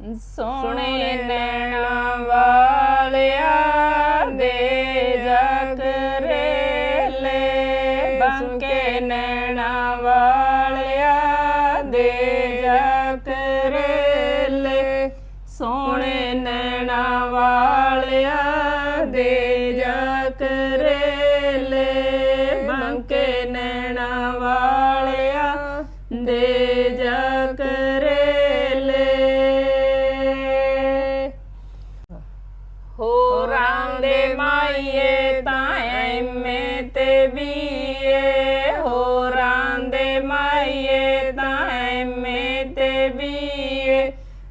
ਸੋਹਣੇ ਨੈਣਾ ਵਾਲਿਆ ਦੇ ਜਕਰੇਲੇ ਬੰਕੇ ਨੈਣਾ ਵਾਲਿਆ ਦੇ ਜਕਰੇਲੇ ਸੋਹਣੇ ਨੈਣਾ ਵਾਲਿਆ ਦੇ ਜਕਰੇਲੇ ਬੰਕੇ ਨੈਣਾ ਵਾਲਿਆ ਦੇ ਜਕਰੇਲੇ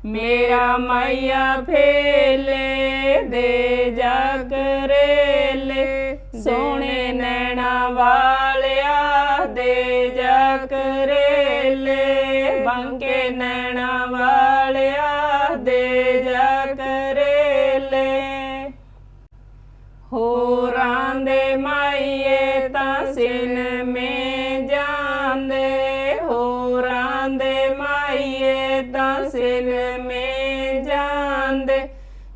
ਮੇਰਾ ਮਾਈਆ ਫੇਲੇ ਦੇ ਜਕਰੇਲੇ ਸੋਹਣੇ ਨੈਣਾ ਵਾਲਿਆ ਦੇ ਜਕਰੇਲੇ ਬੰਕੇ ਨੈਣਾ ਵਾਲਿਆ ਦੇ ਜਕਰੇਲੇ ਹੋਰਾਂ ਦੇ ਮਾਈਏ ਤਾਂ ਸਿਨ ਮੇ ਜਾਂਦੇ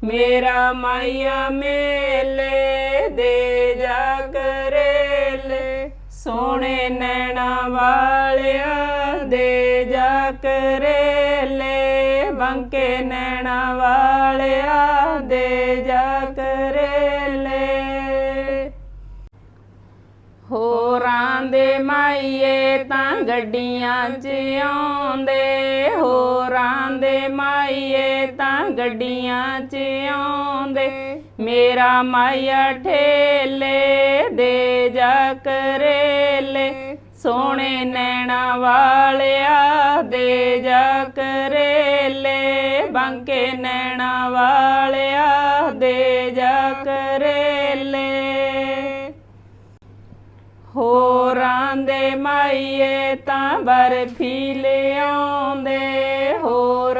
ਮੇਰਾ ਮਾਈਆ ਮੇਲੇ ਦੇ ਜਾ ਕਰੇਲੇ ਸੋਹਣੇ ਨੈਣਾ ਵਾਲਿਆ ਦੇ ਜਾ ਕਰੇਲੇ ਬੰਕੇ ਨੈਣਾ ਵਾਲਿਆ ਦੇ ਜਾ ਕਰੇਲੇ ਹੋਰਾਂ ਦੇ ਮਾਈਏ ਤਾਂ ਗੱਡੀਆਂ 'ਚ ਆਉਂਦੇ। ਹੋਰਾਂ ਦੇ ਮਾਈਏ ਤਾਂ ਗੱਡੀਆਂ 'ਚ ਆਉਂਦੇ, ਮੇਰਾ ਮਾਇਆ ਠੇਲੇ ਦੇ ਜਾ ਕਰੇਲੇ, ਸੋਹਣੇ ਨੈਣਾ ਵਾਲਿਆ ਦੇ ਜਾ ਕਰੇਲੇ, ਬੰਕੇ ਨੈਣਾ ਵਾਲਿਆ ਦੇ ਜਾ ਕਰੇਲੇ। ਹੋਰਾਂ ਦੇ ਮਾਈਏ ਤਾਂ ਬਰਫੀ ਲਿਆਉਂਦੇ, ਹੋਰਾਂ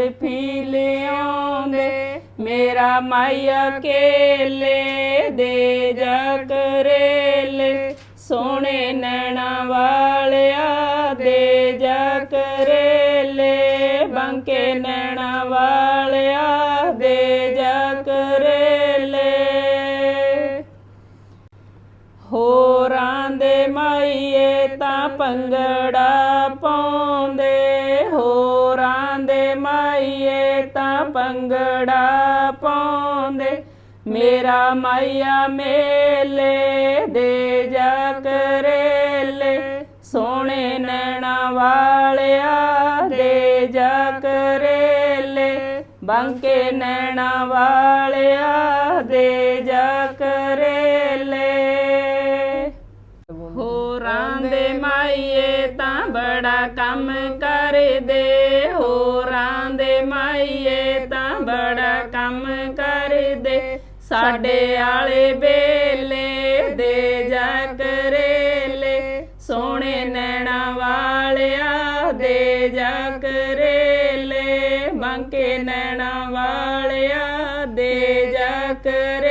ਤਾਂ ਬਰਫੀ ਲਿਆਉਂਦੇ ਮੇਰਾ ਮਾਈਆ ਕੇਲੇ ਦੇ ਜਾ ਕਰੇਲੇ ਸੋਹਣੇ ਨੈਣਾ ਵਾਲਿਆ ਦੇ ਜਾ ਕਰੇਲੇ ਬੰਕੇ ਨੈਣਾ ਵਾਲਿਆ ਦੇ ਜਾ ਕਰੇਲੇ ਹੋਰਾਂ ਦੇ ਮਾਈਏ ਤਾਂ ਪੰਗੜਾ ਤਾਂ ਪੰਗੜਾ ਪਾਉਂਦੇ, ਮੇਰਾ ਮਾਈਆ ਮੇਲੇ ਦੇ ਜਾ ਕਰੇਲੇ, ਸੋਹਣੇ ਨੈਣਾ ਵਾਲਿਆ ਦੇ ਜਾ ਬੰਕੇ ਨੈਣਾ ਵਾਲਿਆ ਦੇ ਜਾ ਕਰੇਲੇ। ਹੋਰਾਂ ਦੇ ਮਾਈਏ ਤਾਂ ਬੜਾ ਕੰਮ ਕਰ ਕੰਮ ਕਰਦੇ, ਸਾਡੇ ਆਲੇ ਬੇਲੇ ਦੇ ਜਾ ਕਰੇਲੇ। ਸੋਹਣੇ ਨੈਣਾ ਵਾਲਿਆ ਦੇ ਜਾ ਕਰੇਲੇ। ਬੰਕੇ ਨੈਣਾ ਵਾਲਿਆ ਦੇ ਜਾ ਕਰੇ